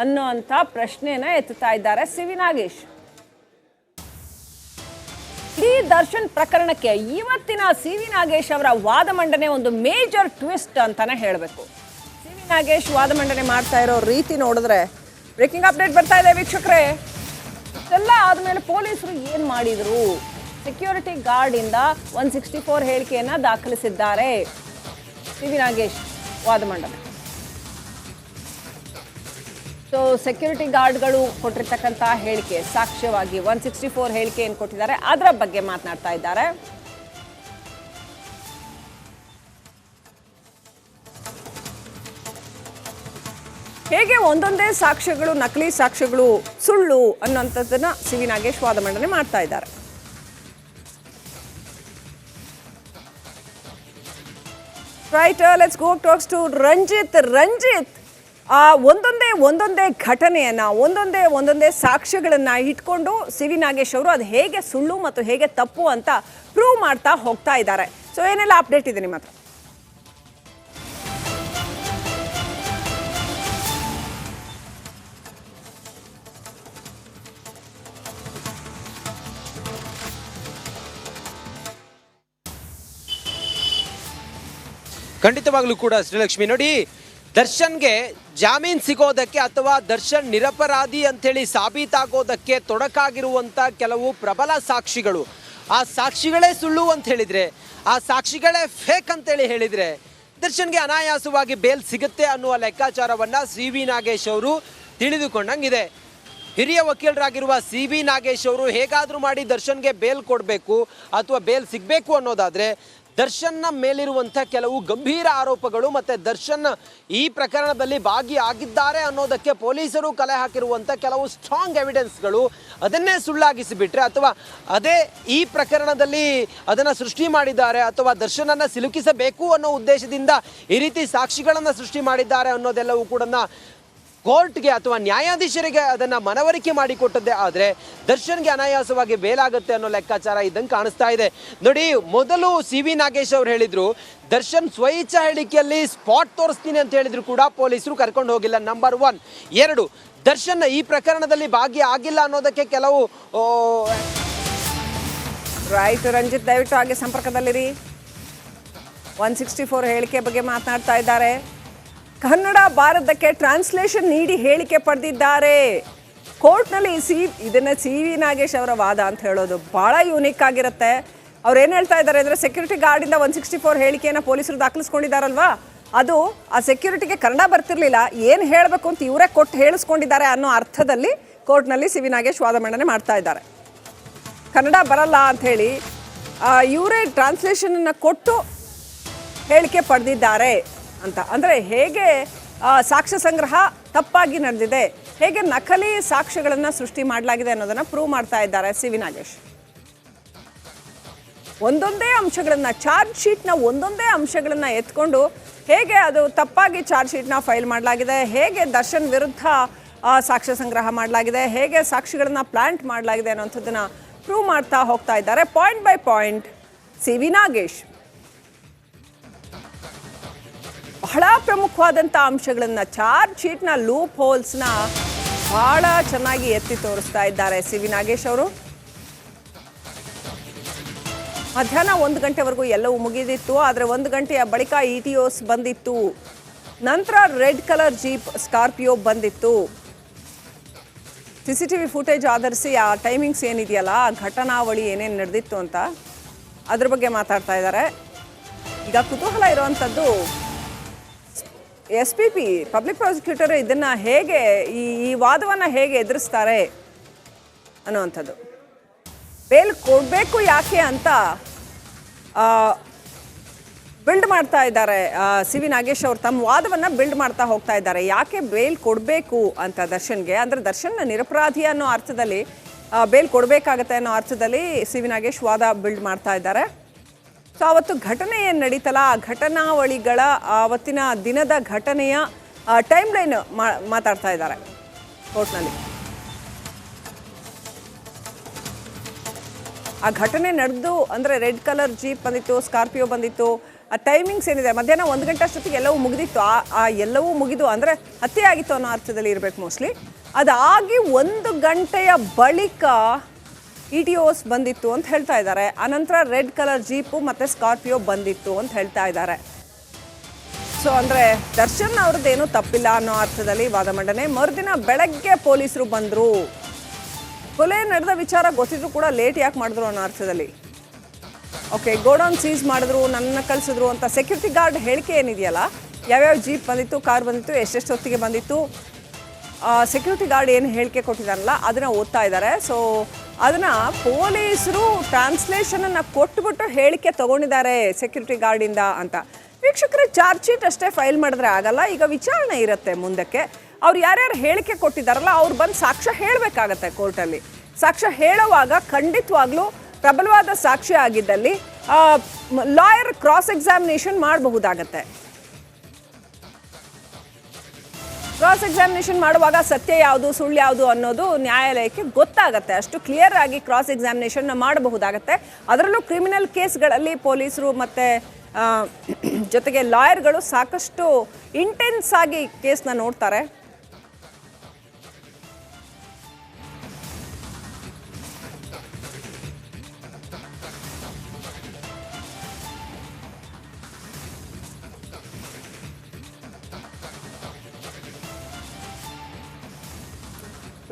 ಅನ್ನೋ ಅಂತ ಪ್ರಶ್ನೆನ ಎತ್ತುತ್ತಾ ಇದ್ದಾರೆ ಸಿ ವಿ ನಾಗೇಶ್. ಈ ದರ್ಶನ್ ಪ್ರಕರಣಕ್ಕೆ ಇವತ್ತಿನ ಸಿ ವಿ ನಾಗೇಶ್ ಅವರ ವಾದ ಮಂಡನೆ ಒಂದು ಮೇಜರ್ ಟ್ವಿಸ್ಟ್ ಅಂತಾನೆ ಹೇಳಬೇಕು. ಸಿ ವಿ ನಾಗೇಶ್ ವಾದ ಮಂಡನೆ ಮಾಡ್ತಾ ಇರೋ ರೀತಿ ನೋಡಿದ್ರೆ ಬ್ರೇಕಿಂಗ್ ಅಪ್ಡೇಟ್ ಬರ್ತಾ ಇದೆ ವೀಕ್ಷಕರೇ. ಎಲ್ಲ ಆದಮೇಲೆ ಪೊಲೀಸರು ಏನು ಮಾಡಿದರು? ಸೆಕ್ಯೂರಿಟಿ ಗಾರ್ಡಿಂದ ಒನ್ ಸಿಕ್ಸ್ಟಿ ಫೋರ್ ಹೇಳಿಕೆಯನ್ನು ದಾಖಲಿಸಿದ್ದಾರೆ ಸಿ ವಿ ನಾಗೇಶ್ ವಾದ ಮಂಡನೆ. ಸೊ ಸೆಕ್ಯೂರಿಟಿ ಗಾರ್ಡ್ಗಳು ಕೊಟ್ಟಿರ್ತಕ್ಕಂಥ ಹೇಳಿಕೆ, ಸಾಕ್ಷ್ಯವಾಗಿ ಒನ್ ಸಿಕ್ಸ್ಟಿ ಫೋರ್ ಹೇಳಿಕೆ ಏನು ಕೊಟ್ಟಿದ್ದಾರೆ. ಅದರ ಬಗ್ಗೆ ಮಾತನಾಡ್ತಾ ಇದ್ದಾರೆ. ಹೇಗೆ ಒಂದೊಂದೇ ಸಾಕ್ಷ್ಯಗಳು, ನಕಲಿ ಸಾಕ್ಷ್ಯಗಳು ಸುಳ್ಳು ಅನ್ನೋಂಥದ್ದನ್ನ ಸಿ ವಿ ನಾಗೇಶ್ ವಾದ ಮಂಡನೆ ಮಾಡ್ತಾ ಇದ್ದಾರೆ. Right let's go talks to Ranjith Ranjith ಆ ಒಂದೊಂದೇ ಒಂದೊಂದೇ ಘಟನೆಯನ್ನ, ಒಂದೊಂದೇ ಒಂದೊಂದೇ ಸಾಕ್ಷ್ಯಗಳನ್ನ ಇಟ್ಕೊಂಡು ಸಿ ವಿ ನಾಗೇಶ್ ಅವರು ಅದು ಹೇಗೆ ಸುಳ್ಳು ಮತ್ತು ಹೇಗೆ ತಪ್ಪು ಅಂತ ಪ್ರೂವ್ ಮಾಡ್ತಾ ಹೋಗ್ತಾ ಇದ್ದಾರೆ. ಸೊ ಏನೆಲ್ಲ ಅಪ್ಡೇಟ್ ಇದೆ ನಿಮ್ಮ ಹತ್ರ? ಖಂಡಿತವಾಗ್ಲೂ ಕೂಡ ಶ್ರೀಲಕ್ಷ್ಮಿ ನೋಡಿ ದರ್ಶನ್ಗೆ ಜಾಮೀನು ಸಿಗೋದಕ್ಕೆ ಅಥವಾ ದರ್ಶನ್ ನಿರಪರಾಧಿ ಅಂಥೇಳಿ ಸಾಬೀತಾಗೋದಕ್ಕೆ ತೊಡಕಾಗಿರುವಂಥ ಕೆಲವು ಪ್ರಬಲ ಸಾಕ್ಷಿಗಳು. ಆ ಸಾಕ್ಷಿಗಳೇ ಸುಳ್ಳು ಅಂತ ಹೇಳಿದರೆ, ಆ ಸಾಕ್ಷಿಗಳೇ ಫೇಕ್ ಅಂತೇಳಿ ಹೇಳಿದರೆ ದರ್ಶನ್ಗೆ ಅನಾಯಾಸವಾಗಿ ಬೇಲ್ ಸಿಗುತ್ತೆ ಅನ್ನುವ ಲೆಕ್ಕಾಚಾರವನ್ನು ಸಿ ವಿ ನಾಗೇಶ್ ಅವರು ತಿಳಿದುಕೊಂಡಂಗಿದೆ. ಹಿರಿಯ ವಕೀಲರಾಗಿರುವ ಸಿ ವಿ ನಾಗೇಶ್ ಅವರು ಹೇಗಾದರೂ ಮಾಡಿ ದರ್ಶನ್ಗೆ ಬೇಲ್ ಕೊಡಬೇಕು ಅಥವಾ ಬೇಲ್ ಸಿಗಬೇಕು ಅನ್ನೋದಾದ್ರೆ ದರ್ಶನ್ನ ಮೇಲಿರುವಂಥ ಕೆಲವು ಗಂಭೀರ ಆರೋಪಗಳು ಮತ್ತೆ ದರ್ಶನ್ ಈ ಪ್ರಕರಣದಲ್ಲಿ ಭಾಗಿಯಾಗಿದ್ದಾರೆ ಅನ್ನೋದಕ್ಕೆ ಪೊಲೀಸರು ಕಲೆ ಹಾಕಿರುವಂಥ ಕೆಲವು ಸ್ಟ್ರಾಂಗ್ ಎವಿಡೆನ್ಸ್ಗಳು ಅದನ್ನೇ ಸುಳ್ಳಾಗಿಸಿಬಿಟ್ರೆ ಅಥವಾ ಅದೇ ಈ ಪ್ರಕರಣದಲ್ಲಿ ಅದನ್ನು ಸೃಷ್ಟಿ ಮಾಡಿದ್ದಾರೆ ಅಥವಾ ದರ್ಶನನ್ನು ಸಿಲುಕಿಸಬೇಕು ಅನ್ನೋ ಉದ್ದೇಶದಿಂದ ಈ ರೀತಿ ಸಾಕ್ಷಿಗಳನ್ನು ಸೃಷ್ಟಿ ಮಾಡಿದ್ದಾರೆ ಅನ್ನೋದೆಲ್ಲವೂ ಕೂಡ ಕೋರ್ಟ್ಗೆ ಅಥವಾ ನ್ಯಾಯಾಧೀಶರಿಗೆ ಅದನ್ನು ಮನವರಿಕೆ ಮಾಡಿಕೊಟ್ಟದ್ದೇ ಆದರೆ ದರ್ಶನ್ಗೆ ಅನಾಯಾಸವಾಗಿ ಬೇಲಾಗುತ್ತೆ ಅನ್ನೋ ಲೆಕ್ಕಾಚಾರ ಇದ್ದಂಗೆ ಕಾಣಿಸ್ತಾ ಇದೆ. ನೋಡಿ, ಮೊದಲು ಸಿ ವಿ ನಾಗೇಶ್ ಅವರು ಹೇಳಿದರು, ದರ್ಶನ್ ಸ್ವಇಚ್ಛಾ ಹೇಳಿಕೆಯಲ್ಲಿ ಸ್ಪಾಟ್ ತೋರಿಸ್ತೀನಿ ಅಂತ ಹೇಳಿದ್ರು ಕೂಡ ಪೊಲೀಸರು ಕರ್ಕೊಂಡು ಹೋಗಿಲ್ಲ. Number one. ಎರಡು ದರ್ಶನ್ ಈ ಪ್ರಕರಣದಲ್ಲಿ ಭಾಗಿಯಾಗಿಲ್ಲ ಅನ್ನೋದಕ್ಕೆ ಕೆಲವು ರೈಟ್, ರಂಜಿತ್, ದಯವಿಟ್ಟು ಹಾಗೆ ಸಂಪರ್ಕದಲ್ಲಿರಿ. ಒನ್ ಸಿಕ್ಸ್ಟಿ ಫೋರ್ ಹೇಳಿಕೆ ಬಗ್ಗೆ ಮಾತನಾಡ್ತಾ ಇದ್ದಾರೆ. ಕನ್ನಡ ಭಾರತಕ್ಕೆ ಟ್ರಾನ್ಸ್ಲೇಷನ್ ನೀಡಿ ಹೇಳಿಕೆ ಪಡೆದಿದ್ದಾರೆ. ಕೋರ್ಟ್ನಲ್ಲಿ ಸಿ, ಇದನ್ನ ಸಿ ವಿ ನಾಗೇಶ್ ಅವರ ವಾದ ಅಂತ ಹೇಳೋದು ಭಾಳ ಯೂನಿಕ್ ಆಗಿರುತ್ತೆ. ಅವ್ರು ಏನು ಹೇಳ್ತಾ ಇದ್ದಾರೆ ಅಂದರೆ ಸೆಕ್ಯೂರಿಟಿ ಗಾರ್ಡಿಂದ ಒನ್ ಸಿಕ್ಸ್ಟಿ ಫೋರ್ ಹೇಳಿಕೆಯನ್ನು ಪೊಲೀಸರು ದಾಖಲಿಸ್ಕೊಂಡಿದ್ದಾರಲ್ವಾ? ಅದು ಆ ಸೆಕ್ಯೂರಿಟಿಗೆ ಕನ್ನಡ ಬರ್ತಿರ್ಲಿಲ್ಲ, ಏನು ಹೇಳಬೇಕು ಅಂತ ಇವರೇ ಕೊಟ್ಟು ಹೇಳಿಸ್ಕೊಂಡಿದ್ದಾರೆ ಅನ್ನೋ ಅರ್ಥದಲ್ಲಿ ಕೋರ್ಟ್ನಲ್ಲಿ ಸಿ ವಿ ನಾಗೇಶ್ ವಾದ ಮಂಡನೆ ಮಾಡ್ತಾ ಇದ್ದಾರೆ. ಕನ್ನಡ ಬರಲ್ಲ ಅಂತ ಹೇಳಿ ಇವರೇ ಟ್ರಾನ್ಸ್ಲೇಷನನ್ನು ಕೊಟ್ಟು ಹೇಳಿಕೆ ಪಡೆದಿದ್ದಾರೆ. ಅಂತ. ಅಂದರೆ ಹೇಗೆ ಸಾಕ್ಷ್ಯ ಸಂಗ್ರಹ ತಪ್ಪಾಗಿ ನಡೆದಿದೆ, ಹೇಗೆ ನಕಲಿ ಸಾಕ್ಷ್ಯಗಳನ್ನು ಸೃಷ್ಟಿ ಮಾಡಲಾಗಿದೆ ಅನ್ನೋದನ್ನು ಪ್ರೂವ್ ಮಾಡ್ತಾ ಇದ್ದಾರೆ ಸಿ ವಿ ನಾಗೇಶ್. ಒಂದೊಂದೇ ಅಂಶಗಳನ್ನು ಚಾರ್ಜ್ ಶೀಟ್ನ ಒಂದೊಂದೇ ಅಂಶಗಳನ್ನು ಎತ್ಕೊಂಡು ಹೇಗೆ ಅದು ತಪ್ಪಾಗಿ ಚಾರ್ಜ್ ಶೀಟ್ನ ಫೈಲ್ ಮಾಡಲಾಗಿದೆ, ಹೇಗೆ ದರ್ಶನ್ ವಿರುದ್ಧ ಸಾಕ್ಷ್ಯ ಸಂಗ್ರಹ ಮಾಡಲಾಗಿದೆ, ಹೇಗೆ ಸಾಕ್ಷಿಗಳನ್ನು ಪ್ಲಾಂಟ್ ಮಾಡಲಾಗಿದೆ ಅನ್ನೋಂಥದ್ದನ್ನು ಪ್ರೂವ್ ಮಾಡ್ತಾ ಹೋಗ್ತಾ ಇದ್ದಾರೆ. Point by point C V Nagesh. ಬಹಳ ಪ್ರಮುಖವಾದಂಥ ಅಂಶಗಳನ್ನು ಚಾರ್ಜ್ ಶೀಟ್ನ ಲೂಪ್ ಹೋಲ್ಸ್ನ ಬಹಳ ಚೆನ್ನಾಗಿ ಎತ್ತಿ ತೋರಿಸ್ತಾ ಇದ್ದಾರೆ ಸಿ ವಿ ನಾಗೇಶ್ ಅವರು. ಮಧ್ಯಾಹ್ನ ಒಂದು ಗಂಟೆವರೆಗೂ ಎಲ್ಲವೂ ಮುಗಿದಿತ್ತು, ಆದರೆ ಒಂದು ಗಂಟೆಯ ಬಳಿಕ ಇ ಟಿ ಓಸ್ ಬಂದಿತ್ತು. ನಂತರ ರೆಡ್ ಕಲರ್ ಜೀಪ್ ಸ್ಕಾರ್ಪಿಯೋ ಬಂದಿತ್ತು. C C T V footage ಆಧರಿಸಿ ಆ ಟೈಮಿಂಗ್ಸ್ ಏನಿದೆಯಲ್ಲ, ಆ ಘಟನಾವಳಿ ಏನೇನು ನಡೆದಿತ್ತು ಅಂತ ಅದ್ರ ಬಗ್ಗೆ ಮಾತಾಡ್ತಾ ಇದ್ದಾರೆ. ಈಗ ಕುತೂಹಲ ಇರುವಂಥದ್ದು S P P public prosecutor ಇದನ್ನು ಹೇಗೆ ಈ ಈ ವಾದವನ್ನು ಹೇಗೆ ಎದುರಿಸ್ತಾರೆ ಅನ್ನುವಂಥದ್ದು. ಬೇಲ್ ಕೊಡಬೇಕು ಯಾಕೆ ಅಂತ ಬಿಲ್ಡ್ ಮಾಡ್ತಾ ಇದ್ದಾರೆ ಸಿ ವಿ ನಾಗೇಶ್ ಅವರು ತಮ್ಮ ವಾದವನ್ನು ಬಿಲ್ಡ್ ಮಾಡ್ತಾ ಹೋಗ್ತಾ ಇದ್ದಾರೆ. ಯಾಕೆ ಬೇಲ್ ಕೊಡಬೇಕು ಅಂತ ದರ್ಶನ್ಗೆ? ಅಂದರೆ ದರ್ಶನ್ ನಿರಪರಾಧಿ ಅನ್ನೋ ಅರ್ಥದಲ್ಲಿ ಬೇಲ್ ಕೊಡಬೇಕಾಗತ್ತೆ ಅನ್ನೋ ಅರ್ಥದಲ್ಲಿ ಸಿ ವಿ ನಾಗೇಶ್ ವಾದ ಬಿಲ್ಡ್ ಮಾಡ್ತಾ ಇದ್ದಾರೆ. ಸೊ ಅವತ್ತು ಘಟನೆ ಏನು ನಡೀತಲ್ಲ. ಆ ಘಟನಾವಳಿಗಳ ಆವತ್ತಿನ ದಿನದ ಘಟನೆಯ ಟೈಮ್ ಲೈನ್ ಮಾತಾಡ್ತಾ ಇದ್ದಾರೆ ಕೋರ್ಟ್ನಲ್ಲಿ. ಆ ಘಟನೆ ನಡೆದು ಅಂದರೆ ರೆಡ್ ಕಲರ್ ಜೀಪ್ ಬಂದಿತ್ತು, ಸ್ಕಾರ್ಪಿಯೋ ಬಂದಿತ್ತು, ಆ ಟೈಮಿಂಗ್ಸ್ ಏನಿದೆ? ಮಧ್ಯಾಹ್ನ ಒಂದು ಗಂಟೆ ಅಷ್ಟೊತ್ತಿಗೆ ಎಲ್ಲವೂ ಮುಗಿದಿತ್ತು. ಆ ಆ ಎಲ್ಲವೂ ಮುಗಿದು ಅಂದರೆ ಹತ್ಯೆ ಆಗಿತ್ತು ಅನ್ನೋ ಅರ್ಥದಲ್ಲಿ ಇರಬೇಕು ಮೋಸ್ಟ್ಲಿ. ಅದಾಗಿ ಒಂದು ಗಂಟೆಯ ಬಳಿಕ ಇ ಟಿ ಓಸ್ ಬಂದಿತ್ತು ಅಂತ ಹೇಳ್ತಾ ಇದ್ದಾರೆ. ಆನಂತರ ರೆಡ್ ಕಲರ್ ಜೀಪು ಮತ್ತು ಸ್ಕಾರ್ಪಿಯೋ ಬಂದಿತ್ತು ಅಂತ ಹೇಳ್ತಾ ಇದ್ದಾರೆ. ಸೊ ಅಂದರೆ ದರ್ಶನ್ ಅವ್ರದ್ದೇನು ತಪ್ಪಿಲ್ಲ ಅನ್ನೋ ಅರ್ಥದಲ್ಲಿ ವಾದ ಮಂಡನೆ. ಮರುದಿನ ಬೆಳಗ್ಗೆ ಪೊಲೀಸರು ಬಂದರು. ಕೊಲೆ ನಡೆದ ವಿಚಾರ ಗೊತ್ತಿದ್ರು ಕೂಡ ಲೇಟ್ ಯಾಕೆ ಮಾಡಿದ್ರು ಅನ್ನೋ ಅರ್ಥದಲ್ಲಿ. ಓಕೆ ಗೋಡೌನ್ ಸೀಸ್ ಮಾಡಿದ್ರು, ನನ್ನ ಕಳಿಸಿದ್ರು ಅಂತ ಸೆಕ್ಯೂರಿಟಿ ಗಾರ್ಡ್ ಹೇಳಿಕೆ ಏನಿದೆಯಲ್ಲ, ಯಾವ್ಯಾವ ಜೀಪ್ ಬಂದಿತ್ತು, ಕಾರ್ ಬಂದಿತ್ತು ಎಷ್ಟೆಷ್ಟು ಹೊತ್ತಿಗೆ ಬಂದಿತ್ತು ಸೆಕ್ಯೂರಿಟಿ ಗಾರ್ಡ್ ಏನು ಹೇಳಿಕೆ ಕೊಟ್ಟಿದ್ದಾರಲ್ಲ, ಅದನ್ನು ಓದ್ತಾ ಇದ್ದಾರೆ. ಸೊ ಅದನ್ನು ಪೊಲೀಸರು ಟ್ರಾನ್ಸ್ಲೇಷನ್ ಅನ್ನ ಕೊಟ್ಬಿಟ್ಟು ಹೇಳಿಕೆ ತಗೊಂಡಿದ್ದಾರೆ ಸೆಕ್ಯೂರಿಟಿ ಗಾರ್ಡಿಂದ ಅಂತ. ವೀಕ್ಷಕರ ಚಾರ್ಜ್ ಶೀಟ್ ಅಷ್ಟೇ ಫೈಲ್ ಮಾಡಿದ್ರೆ ಆಗಲ್ಲ. ಈಗ ವಿಚಾರಣೆ ಇರುತ್ತೆ ಮುಂದಕ್ಕೆ. ಅವ್ರು ಯಾರ್ಯಾರು ಹೇಳಿಕೆ ಕೊಟ್ಟಿದ್ದಾರಲ್ಲ, ಅವ್ರು ಬಂದು ಸಾಕ್ಷ್ಯ ಹೇಳಬೇಕಾಗತ್ತೆ ಕೋರ್ಟಲ್ಲಿ. ಸಾಕ್ಷ್ಯ ಹೇಳುವಾಗ ಖಂಡಿತವಾಗ್ಲೂ ಪ್ರಬಲವಾದ ಸಾಕ್ಷಿ ಆಗಿದ್ದಲ್ಲಿ ಲಾಯರ್ ಕ್ರಾಸ್ ಎಕ್ಸಾಮಿನೇಷನ್ ಮಾಡಬಹುದಾಗತ್ತೆ. ಕ್ರಾಸ್ ಎಕ್ಸಾಮಿನೇಷನ್ ಮಾಡುವಾಗ ಸತ್ಯ ಯಾವುದು, ಸುಳ್ಳು ಯಾವುದು ಅನ್ನೋದು ನ್ಯಾಯಾಲಯಕ್ಕೆ ಗೊತ್ತಾಗುತ್ತೆ. ಅಷ್ಟು ಕ್ಲಿಯರ್ ಆಗಿ ಕ್ರಾಸ್ ಎಕ್ಸಾಮಿನೇಷನ್ ಮಾಡಬಹುದಾಗತ್ತೆ. ಅದರಲ್ಲೂ ಕ್ರಿಮಿನಲ್ ಕೇಸ್ಗಳಲ್ಲಿ ಪೊಲೀಸರು ಮತ್ತು ಜೊತೆಗೆ ಲಾಯರ್ಗಳು ಸಾಕಷ್ಟು ಇಂಟೆನ್ಸ್ ಆಗಿ ಕೇಸ್ನ ನೋಡ್ತಾರೆ.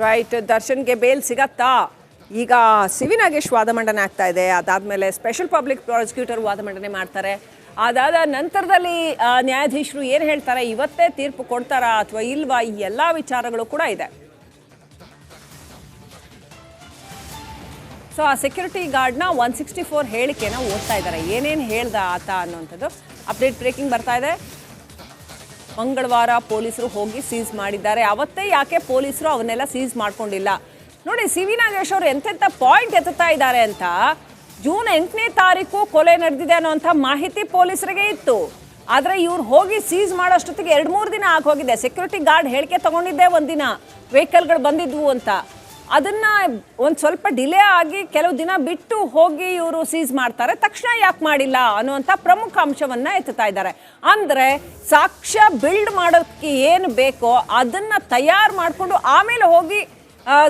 ರೈಟ್ ದರ್ಶನ್ಗೆ ಬೇಲ್ ಸಿಗತ್ತಾ? ಈಗ ಸಿವಿ ನಾಗೇಶ್ ವಾದ ಮಂಡನೆ ಆಗ್ತಾ ಇದೆ. ಅದಾದಮೇಲೆ ಸ್ಪೆಷಲ್ ಪಬ್ಲಿಕ್ ಪ್ರಾಸಿಕ್ಯೂಟರ್ ವಾದ ಮಂಡನೆ ಮಾಡ್ತಾರೆ. ಅದಾದ ನಂತರದಲ್ಲಿ ನ್ಯಾಯಾಧೀಶರು ಏನು ಹೇಳ್ತಾರೆ? ಇವತ್ತೇ ತೀರ್ಪು ಕೊಡ್ತಾರಾ ಅಥವಾ ಇಲ್ವಾ? ಈ ಎಲ್ಲ ವಿಚಾರಗಳು ಕೂಡ ಇದೆ. ಸೊ ಆ ಸೆಕ್ಯೂರಿಟಿ ಗಾರ್ಡ್ನ ಒನ್ ಸಿಕ್ಸ್ಟಿ ಫೋರ್ ಹೇಳಿಕೆನ ಓದ್ತಾ ಇದ್ದಾರೆ. ಏನೇನು ಹೇಳ್ದ ಆತ ಅನ್ನುವಂಥದ್ದು. ಅಪ್ಡೇಟ್ ಬ್ರೇಕಿಂಗ್ ಬರ್ತಾ ಇದೆ. ಮಂಗಳವಾರ ಪೊಲೀಸರು ಹೋಗಿ ಸೀಸ್ ಮಾಡಿದ್ದಾರೆ. ಅವತ್ತೇ ಯಾಕೆ ಪೊಲೀಸರು ಅವನ್ನೆಲ್ಲ ಸೀಸ್ ಮಾಡ್ಕೊಂಡಿಲ್ಲ? ನೋಡಿ ಸಿ ವಿ ನಾಗೇಶ್ ಅವರು ಎಂತೆಂಥ ಪಾಯಿಂಟ್ ಎತ್ತುತ್ತಾ ಇದ್ದಾರೆ ಅಂತ ಜೂನ್ ಎಂಟನೇ ತಾರೀಕು ಕೊಲೆ ನಡೆದಿದೆ ಅನ್ನೋಂಥ ಮಾಹಿತಿ ಪೊಲೀಸರಿಗೆ ಇತ್ತು. ಆದರೆ ಇವ್ರು ಹೋಗಿ ಸೀಸ್ ಮಾಡೋಷ್ಟೊತ್ತಿಗೆ ಎರಡು ಮೂರು ದಿನ ಆಗೋಗಿದೆ. ಸೆಕ್ಯೂರಿಟಿ ಗಾರ್ಡ್ ಹೇಳಿಕೆ ತಗೊಂಡಿದ್ದೆ ಒಂದಿನ. ವೆಹಿಕಲ್ಗಳು ಬಂದಿದ್ವು ಅಂತ. ಅದನ್ನ ಒಂದು ಸ್ವಲ್ಪ ಡಿಲೇ ಆಗಿ ಕೆಲವು ದಿನ ಬಿಟ್ಟು ಹೋಗಿ ಇವರು ಸೀಸ್ ಮಾಡ್ತಾರೆ. ತಕ್ಷಣ ಯಾಕೆ ಮಾಡಿಲ್ಲ ಅನ್ನುವಂಥ ಪ್ರಮುಖ ಅಂಶವನ್ನು ಎತ್ತುತ್ತಾ ಇದ್ದಾರೆ. ಅಂದ್ರೆ ಸಾಕ್ಷ್ಯ ಬಿಲ್ಡ್ ಮಾಡೋದಕ್ಕೆ ಏನು ಬೇಕೋ ಅದನ್ನ ತಯಾರು ಮಾಡಿಕೊಂಡು ಆಮೇಲೆ ಹೋಗಿ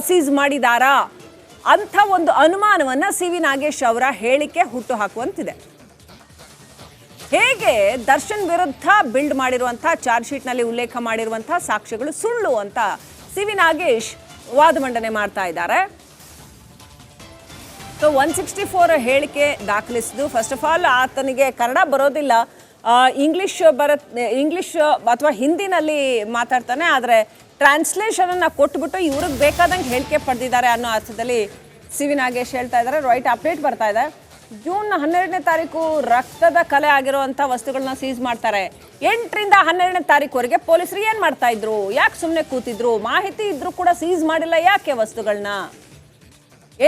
ಸೀಸ್ ಮಾಡಿದಾರಾ? ಅಂಥ ಒಂದು ಅನುಮಾನವನ್ನ ಸಿ ವಿ ನಾಗೇಶ್ ಅವರ ಹೇಳಿಕೆ ಹುಟ್ಟು ಹಾಕುವಂತಿದೆ. ಹೇಗೆ ದರ್ಶನ್ ವಿರುದ್ಧ ಬಿಲ್ಡ್ ಮಾಡಿರುವಂಥ ಚಾರ್ಜ್ ಶೀಟ್ನಲ್ಲಿ ಉಲ್ಲೇಖ ಮಾಡಿರುವಂಥ ಸಾಕ್ಷ್ಯಗಳು ಸುಳ್ಳು ಅಂತ ಸಿ ವಿ ನಾಗೇಶ್ ವಾದ ಮಂಡನೆ ಮಾಡ್ತಾ ಇದ್ದಾರೆ. ಸೊ ಒನ್ ಸಿಕ್ಸ್ಟಿ ಫೋರ್ ಹೇಳಿಕೆ ದಾಖಲಿಸಿದ್ದು. ಫಸ್ಟ್ ಆಫ್ ಆಲ್ ಆತನಿಗೆ ಕನ್ನಡ ಬರೋದಿಲ್ಲ. ಇಂಗ್ಲಿಷ್ ಬರತ್ ಇಂಗ್ಲಿಷ್ ಅಥವಾ ಹಿಂದಿನಲ್ಲಿ ಮಾತಾಡ್ತಾನೆ, ಆದರೆ ಟ್ರಾನ್ಸ್ಲೇಷನನ್ನು ಕೊಟ್ಬಿಟ್ಟು ಇವ್ರಿಗೆ ಬೇಕಾದಂಗೆ ಹೇಳಿಕೆ ಪಡೆದಿದ್ದಾರೆ ಅನ್ನೋ ಅರ್ಥದಲ್ಲಿ ಸಿ ವಿ ನಾಗೇಶ್ ಹೇಳ್ತಾ ಇದ್ದಾರೆ. ರೈಟ್ ಅಪ್ಡೇಟ್ ಬರ್ತಾ ಇದೆ. ಜೂನ್ ಹನ್ನೆರಡನೇ ತಾರೀಕು ರಕ್ತದ ಕಲೆ ಆಗಿರುವಂಥ ವಸ್ತುಗಳನ್ನ ಸೀಸ್ ಮಾಡ್ತಾರೆ. ಎಂಟರಿಂದ ಹನ್ನೆರಡನೇ ತಾರೀಕುವರೆಗೆ ಪೊಲೀಸರು ಏನು ಮಾಡ್ತಾ ಇದ್ರು? ಯಾಕೆ ಸುಮ್ಮನೆ ಕೂತಿದ್ರು? ಮಾಹಿತಿ ಇದ್ರೂ ಕೂಡ ಸೀಸ್ ಮಾಡಿಲ್ಲ. ಯಾಕೆ ವಸ್ತುಗಳನ್ನ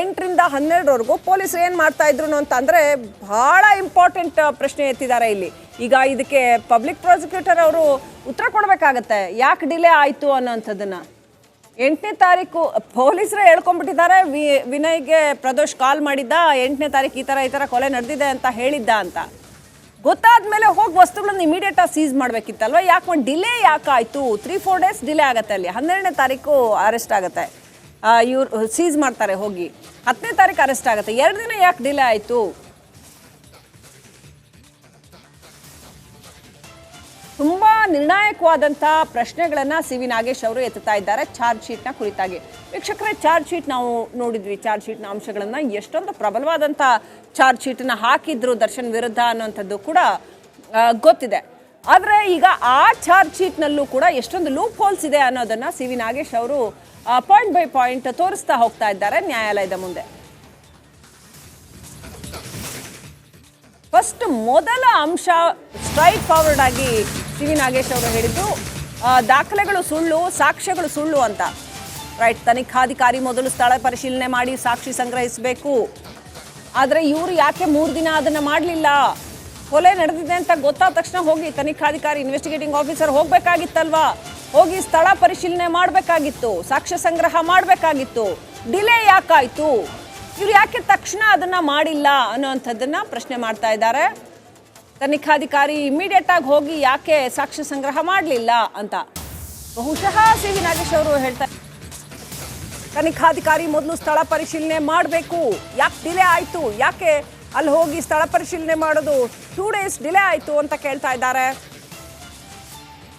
ಎಂಟರಿಂದ ಹನ್ನೆರಡವರೆಗೂ ಪೊಲೀಸರು ಏನು ಮಾಡ್ತಾ ಇದ್ರು ಅಂತ ಅಂದರೆ ಬಹಳ ಇಂಪಾರ್ಟೆಂಟ್ ಪ್ರಶ್ನೆ ಎತ್ತಿದ್ದಾರೆ ಇಲ್ಲಿ. ಈಗ ಇದಕ್ಕೆ ಪಬ್ಲಿಕ್ ಪ್ರಾಸಿಕ್ಯೂಟರ್ ಅವರು ಉತ್ತರ ಕೊಡಬೇಕಾಗತ್ತೆ. ಯಾಕೆ ಡಿಲೇ ಆಯಿತು ಅನ್ನೋಂಥದ್ದನ್ನ. ಎಂಟನೇ ತಾರೀಕು ಪೊಲೀಸರೇ ಹೇಳ್ಕೊಂಡ್ಬಿಟ್ಟಿದ್ದಾರೆ. ವಿ, ವಿನಯ್ಗೆ ಪ್ರದೋಷ್ ಕಾಲ್ ಮಾಡಿದ್ದ. ಎಂಟನೇ ತಾರೀಕು ಈ ಥರ ಈ ಥರ ಕೊಲೆ ನಡೆದಿದೆ ಅಂತ ಹೇಳಿದ್ದ ಅಂತ. ಗೊತ್ತಾದ ಮೇಲೆ ಹೋಗಿ ವಸ್ತುಗಳನ್ನ ಇಮಿಡಿಯೇಟಾಗಿ ಸೀಸ್ ಮಾಡಬೇಕಿತ್ತಲ್ವ? ಯಾಕೆ ಒಂದು ಡಿಲೇ ಯಾಕಾಯಿತು? ತ್ರೀ ಫೋರ್ ಡೇಸ್ ಡಿಲೇ ಆಗುತ್ತೆ ಅಲ್ಲಿ. ಹನ್ನೆರಡನೇ ತಾರೀಕು ಅರೆಸ್ಟ್ ಆಗುತ್ತೆ. ಇವ್ರು ಸೀಸ್ ಮಾಡ್ತಾರೆ ಹೋಗಿ. ಹತ್ತನೇ ತಾರೀಕು ಅರೆಸ್ಟ್ ಆಗುತ್ತೆ. ಎರಡು ದಿನ ಯಾಕೆ ಡಿಲೇ ಆಯಿತು? ನಿರ್ಣಾಯಕವಾದಂಥ ಪ್ರಶ್ನೆಗಳನ್ನು ಸಿ ವಿ ನಾಗೇಶ್ ಅವರು ಎತ್ತುತ್ತಾ ಇದ್ದಾರೆ ಚಾರ್ಜ್ ಶೀಟ್ನ ಕುರಿತಾಗಿ. ವೀಕ್ಷಕರೇ, ಚಾರ್ಜ್ ಶೀಟ್ ನಾವು ನೋಡಿದ್ವಿ. ಚಾರ್ಜ್ ಶೀಟ್ನ ಅಂಶಗಳನ್ನು ಎಷ್ಟೊಂದು ಪ್ರಬಲವಾದಂಥ ಚಾರ್ಜ್ ಶೀಟನ್ನು ಹಾಕಿದ್ರು ದರ್ಶನ್ ವಿರುದ್ಧ ಅನ್ನುವಂಥದ್ದು ಕೂಡ ಗೊತ್ತಿದೆ. ಆದರೆ ಈಗ ಆ ಚಾರ್ಜ್ ಶೀಟ್ನಲ್ಲೂ ಕೂಡ ಎಷ್ಟೊಂದು ಲೂಪ್ ಹೋಲ್ಸ್ ಇದೆ ಅನ್ನೋದನ್ನ ಸಿ ವಿ ನಾಗೇಶ್ ಅವರು ಪಾಯಿಂಟ್ ಬೈ ಪಾಯಿಂಟ್ ತೋರಿಸ್ತಾ ಹೋಗ್ತಾ ಇದ್ದಾರೆ ನ್ಯಾಯಾಲಯದ ಮುಂದೆ. ಫಸ್ಟ್ ಮೊದಲ ಅಂಶ ಸ್ಟ್ರೈಟ್ ಫಾರ್ವರ್ಡ್ ಆಗಿ ಸಿ ವಿ ನಾಗೇಶ್ ಅವರು ಹೇಳಿದ್ದು ದಾಖಲೆಗಳು ಸುಳ್ಳು, ಸಾಕ್ಷ್ಯಗಳು ಸುಳ್ಳು ಅಂತ. ರೈಟ್ ತನಿಖಾಧಿಕಾರಿ ಮೊದಲು ಸ್ಥಳ ಪರಿಶೀಲನೆ ಮಾಡಿ, ಸಾಕ್ಷಿ ಸಂಗ್ರಹಿಸಬೇಕು. ಆದರೆ ಇವರು ಯಾಕೆ ಮೂರು ದಿನ ಅದನ್ನು ಮಾಡಲಿಲ್ಲ? ಕೊಲೆ ನಡೆದಿದೆ ಅಂತ ಗೊತ್ತಾದ ತಕ್ಷಣ ಹೋಗಿ ತನಿಖಾಧಿಕಾರಿ ಇನ್ವೆಸ್ಟಿಗೇಟಿಂಗ್ ಆಫೀಸರ್ ಹೋಗಬೇಕಾಗಿತ್ತಲ್ವಾ? ಹೋಗಿ ಸ್ಥಳ ಪರಿಶೀಲನೆ ಮಾಡಬೇಕಾಗಿತ್ತು, ಸಾಕ್ಷ್ಯ ಸಂಗ್ರಹ ಮಾಡಬೇಕಾಗಿತ್ತು. ಡಿಲೇ ಯಾಕಾಯ್ತು? ಇವ್ರು ಯಾಕೆ ತಕ್ಷಣ ಅದನ್ನ ಮಾಡಿಲ್ಲ ಅನ್ನೋವಂಥದ್ದನ್ನು ಪ್ರಶ್ನೆ ಮಾಡ್ತಾ ಇದ್ದಾರೆ. ತನಿಖಾಧಿಕಾರಿ ಇಮಿಡಿಯೇಟ್ ಆಗಿ ಹೋಗಿ ಯಾಕೆ ಸಾಕ್ಷ್ಯ ಸಂಗ್ರಹ ಮಾಡಲಿಲ್ಲ ಅಂತ. ಬಹುಶಃ ಸಿ ವಿ ನಾಗೇಶ್ ಅವರು ಹೇಳ್ತಾರೆ ತನಿಖಾಧಿಕಾರಿ ಮೊದಲು ಸ್ಥಳ ಪರಿಶೀಲನೆ ಮಾಡಬೇಕು. ಯಾಕೆ ಡಿಲೇ ಆಯಿತು? ಯಾಕೆ ಅಲ್ಲಿ ಹೋಗಿ ಸ್ಥಳ ಪರಿಶೀಲನೆ ಮಾಡೋದು ಟೂ ಡೇಸ್ ಡಿಲೇ ಆಯಿತು ಅಂತ ಕೇಳ್ತಾ ಇದ್ದಾರೆ.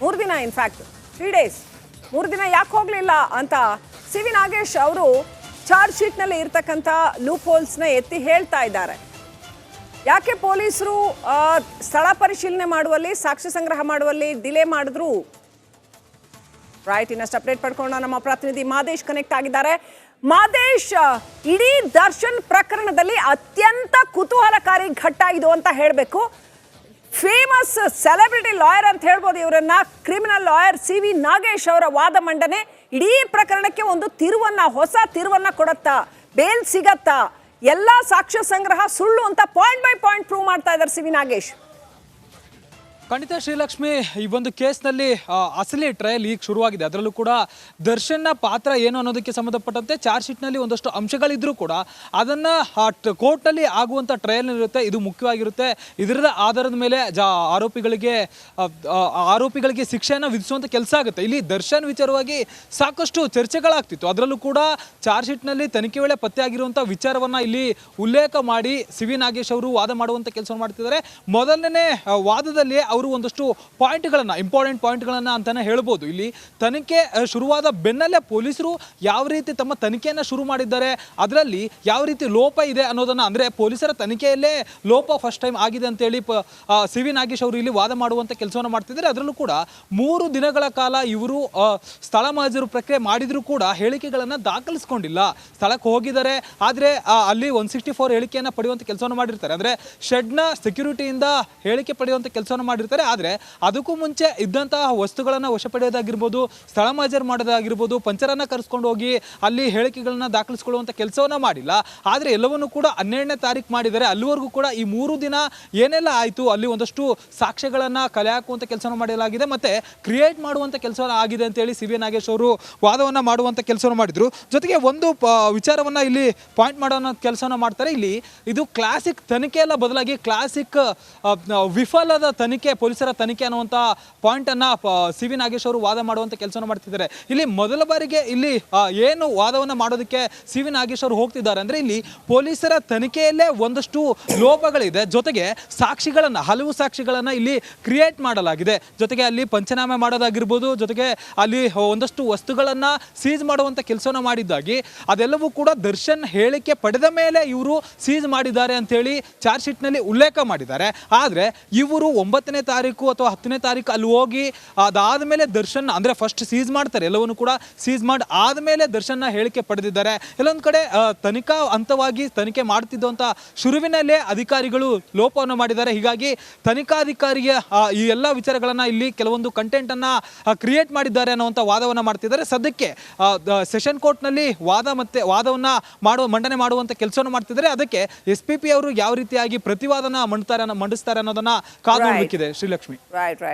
ಮೂರು ದಿನ ಇನ್ಫ್ಯಾಕ್ಟ್ ತ್ರೀ ಡೇಸ್ ಮೂರು ದಿನ ಯಾಕೆ ಹೋಗಲಿಲ್ಲ ಅಂತ ಸಿ ವಿ ನಾಗೇಶ್ ಅವರು ಚಾರ್ಜ್ ಶೀಟ್ನಲ್ಲಿ ಇರ್ತಕ್ಕಂಥ ಲೂಪ್ ಹೋಲ್ಸ್ನ ಎತ್ತಿ ಹೇಳ್ತಾ ಇದ್ದಾರೆ. ಯಾಕೆ ಪೊಲೀಸರು ಸ್ಥಳ ಪರಿಶೀಲನೆ ಮಾಡುವಲ್ಲಿ ಸಾಕ್ಷಿ ಸಂಗ್ರಹ ಮಾಡುವಲ್ಲಿ ಡಿಲೇ ಮಾಡಿದ್ರು? ರೈಟ್, ಇನ್ನಷ್ಟು ಅಪ್ಡೇಟ್ ಪಡ್ಕೊಂಡು ನಮ್ಮ ಪ್ರತಿನಿಧಿ ಮಾದೇಶ್ ಕನೆಕ್ಟ್ ಆಗಿದ್ದಾರೆ. ಮಾದೇಶ್, ಇಡೀ ದರ್ಶನ್ ಪ್ರಕರಣದಲ್ಲಿ ಅತ್ಯಂತ ಕುತೂಹಲಕಾರಿ ಘಟ್ಟ ಇದು ಅಂತ ಹೇಳಬೇಕು. ಫೇಮಸ್ ಸೆಲೆಬ್ರಿಟಿ ಲಾಯರ್ ಅಂತ ಹೇಳ್ಬೋದು ಇವರನ್ನ. Criminal lawyer C V Nagesh ಅವರ ವಾದ ಮಂಡನೆ. ಇಡೀ ಪ್ರಕರಣಕ್ಕೆ ಒಂದು ತಿರುವನ್ನ, ಹೊಸ ತಿರುವನ್ನ ಕೊಡತ್ತಾ. ಬೇಲ್ ಸಿಗತ್ತಾ. ಎಲ್ಲ ಸಾಕ್ಷ್ಯ ಸಂಗ್ರಹ ಸುಳ್ಳು ಅಂತ ಪಾಯಿಂಟ್ ಬೈ ಪಾಯಿಂಟ್ ಪ್ರೂವ್ ಮಾಡ್ತಾ ಇದ್ದಾರೆ ಸಿ ವಿ ನಾಗೇಶ್. ಖಂಡಿತ ಶ್ರೀಲಕ್ಷ್ಮಿ, ಈ ಒಂದು ಕೇಸ್ನಲ್ಲಿ ಅಸಲಿ ಟ್ರಯಲ್ ಈಗ ಶುರುವಾಗಿದೆ. ಅದರಲ್ಲೂ ಕೂಡ ದರ್ಶನ್ನ ಪಾತ್ರ ಏನು ಅನ್ನೋದಕ್ಕೆ ಸಂಬಂಧಪಟ್ಟಂತೆ ಚಾರ್ಜ್ ಶೀಟ್ನಲ್ಲಿ ಒಂದಷ್ಟು ಅಂಶಗಳಿದ್ರೂ ಕೂಡ ಅದನ್ನು ಕೋರ್ಟ್ನಲ್ಲಿ ಆಗುವಂಥ ಟ್ರಯಲ್ ಇರುತ್ತೆ ಇದು ಮುಖ್ಯವಾಗಿರುತ್ತೆ. ಇದರ ಆಧಾರದ ಮೇಲೆ ಆರೋಪಿಗಳಿಗೆ ಆರೋಪಿಗಳಿಗೆ ಶಿಕ್ಷೆಯನ್ನು ವಿಧಿಸುವಂಥ ಕೆಲಸ ಆಗುತ್ತೆ. ಇಲ್ಲಿ ದರ್ಶನ್ ವಿಚಾರವಾಗಿ ಸಾಕಷ್ಟು ಚರ್ಚೆಗಳಾಗ್ತಿತ್ತು. ಅದರಲ್ಲೂ ಕೂಡ ಚಾರ್ಜ್ ಶೀಟ್ನಲ್ಲಿ ತನಿಖೆ ವೇಳೆ ಪತ್ತೆಯಾಗಿರುವಂಥ ವಿಚಾರವನ್ನು ಇಲ್ಲಿ ಉಲ್ಲೇಖ ಮಾಡಿ ಸಿ ನಾಗೇಶ್ ಅವರು ವಾದ ಮಾಡುವಂಥ ಕೆಲಸ ಮಾಡ್ತಿದ್ದಾರೆ. ಮೊದಲನೇ ವಾದದಲ್ಲಿ ಅವರು ಒಂದಷ್ಟು ಪಾಯಿಂಟ್ಗಳನ್ನು ಇಂಪಾರ್ಟೆಂಟ್ ಪಾಯಿಂಟ್ಗಳನ್ನು ಅಂತಾನೆ ಹೇಳ್ಬೋದು. ಇಲ್ಲಿ ತನಿಖೆ ಶುರುವಾದ ಬೆನ್ನಲ್ಲೇ ಪೊಲೀಸರು ಯಾವ ರೀತಿ ತಮ್ಮ ತನಿಖೆಯನ್ನು ಶುರು ಮಾಡಿದ್ದಾರೆ, ಅದರಲ್ಲಿ ಯಾವ ರೀತಿ ಲೋಪ ಇದೆ ಅನ್ನೋದನ್ನು ಅಂದರೆ ಪೊಲೀಸರ ತನಿಖೆಯಲ್ಲೇ ಲೋಪ ಫಸ್ಟ್ ಟೈಮ್ ಆಗಿದೆ ಅಂತೇಳಿ ಪ ಸಿ ವಿ ನಾಗೇಶ್ ಅವರು ಇಲ್ಲಿ ವಾದ ಮಾಡುವಂಥ ಕೆಲಸವನ್ನು ಮಾಡ್ತಿದ್ದಾರೆ. ಅದರಲ್ಲೂ ಕೂಡ ಮೂರು ದಿನಗಳ ಕಾಲ ಇವರು ಸ್ಥಳ ಮಾಜರು ಪ್ರಕ್ರಿಯೆ ಮಾಡಿದರೂ ಕೂಡ ಹೇಳಿಕೆಗಳನ್ನು ದಾಖಲಿಸ್ಕೊಂಡಿಲ್ಲ. ಸ್ಥಳಕ್ಕೆ ಹೋಗಿದ್ದಾರೆ, ಆದರೆ ಅಲ್ಲಿ ಒನ್ ಸಿಕ್ಸ್ಟಿ ಫೋರ್ ಹೇಳಿಕೆಯನ್ನು ಪಡೆಯುವಂಥ ಕೆಲಸವನ್ನು ಮಾಡಿರ್ತಾರೆ. ಅಂದರೆ ಶೆಡ್ನ ಸೆಕ್ಯೂರಿಟಿಯಿಂದ ಹೇಳಿಕೆ ಪಡೆಯುವಂಥ ಕೆಲಸವನ್ನು ಮಾಡಿರ್ತಾರೆ. ಆದರೆ ಅದಕ್ಕೂ ಮುಂಚೆ ಇದ್ದಂತಹ ವಸ್ತುಗಳನ್ನು ವಶಪಡೆಯೋದಾಗಿರ್ಬೋದು ಸ್ಥಳ ಮಾಜರ್ ಮಾಡೋದಾಗಿರ್ಬೋದು, ಪಂಚರನ್ನು ಕರೆಸ್ಕೊಂಡು ಹೋಗಿ ಅಲ್ಲಿ ಹೇಳಿಕೆಗಳನ್ನ ದಾಖಲಿಸ್ಕೊಳ್ಳುವಂಥ ಕೆಲಸವನ್ನು ಮಾಡಿಲ್ಲ. ಆದರೆ ಎಲ್ಲವನ್ನೂ ಕೂಡ ಹನ್ನೆರಡನೇ ತಾರೀಕು ಮಾಡಿದರೆ ಅಲ್ಲಿವರೆಗೂ ಕೂಡ ಈ ಮೂರು ದಿನ ಏನೆಲ್ಲ ಆಯಿತು, ಅಲ್ಲಿ ಒಂದಷ್ಟು ಸಾಕ್ಷ್ಯಗಳನ್ನು ಕಲೆ ಹಾಕುವಂಥ ಕೆಲಸವನ್ನು ಮಾಡಲಾಗಿದೆ. ಮತ್ತು ಕ್ರಿಯೇಟ್ ಮಾಡುವಂಥ ಕೆಲಸವನ್ನು ಆಗಿದೆ ಅಂತೇಳಿ ಸಿ ವಿ ನಾಗೇಶ್ ಅವರು ವಾದವನ್ನು ಮಾಡುವಂಥ ಕೆಲಸವನ್ನು ಮಾಡಿದರು. ಜೊತೆಗೆ ಒಂದು ವಿಚಾರವನ್ನು ಇಲ್ಲಿ ಪಾಯಿಂಟ್ ಮಾಡೋ ಕೆಲಸವನ್ನು ಮಾಡ್ತಾರೆ. ಇಲ್ಲಿ ಇದು ಕ್ಲಾಸಿಕ್ ತನಿಖೆ ಎಲ್ಲ ಬದಲಾಗಿ ಕ್ಲಾಸಿಕ್ ವಿಫಲದ ತನಿಖೆ ಪೊಲೀಸರ ತನಿಖೆ ಅನ್ನುವಂಥ ಪಾಯಿಂಟನ್ನು ಸಿ ವಿ ನಾಗೇಶ್ ಅವರು ವಾದ ಮಾಡುವಂಥ ಕೆಲಸವನ್ನು ಮಾಡ್ತಿದ್ದಾರೆ. ಇಲ್ಲಿ ಮೊದಲ ಬಾರಿಗೆ ಇಲ್ಲಿ ಏನು ವಾದವನ್ನು ಮಾಡೋದಕ್ಕೆ ಸಿ ವಿ ನಾಗೇಶ್ ಅವರು ಹೋಗ್ತಿದ್ದಾರೆ ಅಂದರೆ ಇಲ್ಲಿ ಪೊಲೀಸರ ತನಿಖೆಯಲ್ಲೇ ಒಂದಷ್ಟು ಲೋಪಗಳಿದೆ. ಜೊತೆಗೆ ಸಾಕ್ಷಿಗಳನ್ನು, ಹಲವು ಸಾಕ್ಷಿಗಳನ್ನು ಇಲ್ಲಿ ಕ್ರಿಯೇಟ್ ಮಾಡಲಾಗಿದೆ. ಜೊತೆಗೆ ಅಲ್ಲಿ ಪಂಚನಾಮೆ ಮಾಡೋದಾಗಿರ್ಬೋದು, ಜೊತೆಗೆ ಅಲ್ಲಿ ಒಂದಷ್ಟು ವಸ್ತುಗಳನ್ನು ಸೀಜ್ ಮಾಡುವಂಥ ಕೆಲಸವನ್ನು ಮಾಡಿದ್ದಾಗಿ, ಅದೆಲ್ಲವೂ ಕೂಡ ದರ್ಶನ್ ಹೇಳಿಕೆ ಪಡೆದ ಮೇಲೆ ಇವರು ಸೀಜ್ ಮಾಡಿದ್ದಾರೆ ಅಂತೇಳಿ ಚಾರ್ಜ್ ಶೀಟ್ನಲ್ಲಿ ಉಲ್ಲೇಖ ಮಾಡಿದ್ದಾರೆ. ಆದರೆ ಇವರು ಒಂಬತ್ತನೇ ತಾರೀಕು ಅಥವಾ ಹತ್ತನೇ ತಾರೀಕು ಅಲ್ಲಿ ಹೋಗಿ ಅದಾದ ಮೇಲೆ ದರ್ಶನ್ ಅಂದರೆ ಫಸ್ಟ್ ಸೀಸ್ ಮಾಡ್ತಾರೆ. ಎಲ್ಲವನ್ನು ಕೂಡ ಸೀಸ್ ಮಾಡಿ ಆದಮೇಲೆ ದರ್ಶನ್ನ ಹೇಳಿಕೆ ಪಡೆದಿದ್ದಾರೆ. ಎಲ್ಲೊಂದು ಕಡೆ ತನಿಖಾ ಹಂತವಾಗಿ ತನಿಖೆ ಮಾಡ್ತಿದ್ದಂಥ ಶುರುವಿನಲ್ಲೇ ಅಧಿಕಾರಿಗಳು ಲೋಪವನ್ನು ಮಾಡಿದ್ದಾರೆ. ಹೀಗಾಗಿ ತನಿಖಾಧಿಕಾರಿಯ ಈ ಎಲ್ಲ ವಿಚಾರಗಳನ್ನು ಇಲ್ಲಿ ಕೆಲವೊಂದು ಕಂಟೆಂಟನ್ನು ಕ್ರಿಯೇಟ್ ಮಾಡಿದ್ದಾರೆ ಅನ್ನುವಂಥ ವಾದವನ್ನು ಮಾಡ್ತಿದ್ದಾರೆ. ಸದ್ಯಕ್ಕೆ ಸೆಷನ್ ಕೋರ್ಟ್ನಲ್ಲಿ ವಾದ ಮತ್ತೆ ವಾದವನ್ನು ಮಾಡುವ ಮಂಡನೆ ಮಾಡುವಂಥ ಕೆಲಸವನ್ನು ಮಾಡ್ತಿದ್ದಾರೆ. ಅದಕ್ಕೆ ಎಸ್ ಪಿ ಪಿ ಅವರು ಯಾವ ರೀತಿಯಾಗಿ ಪ್ರತಿವಾದನ ಮಂಡ್ತಾರೆ ಮಂಡಿಸ್ತಾರೆ ಅನ್ನೋದನ್ನ ಕಾದು Right. ನೋಡ್ಬೇಕಿದೆ ಶ್ರೀಲಕ್ಷ್ಮಿ ರೈಟ್ ರೈಟ್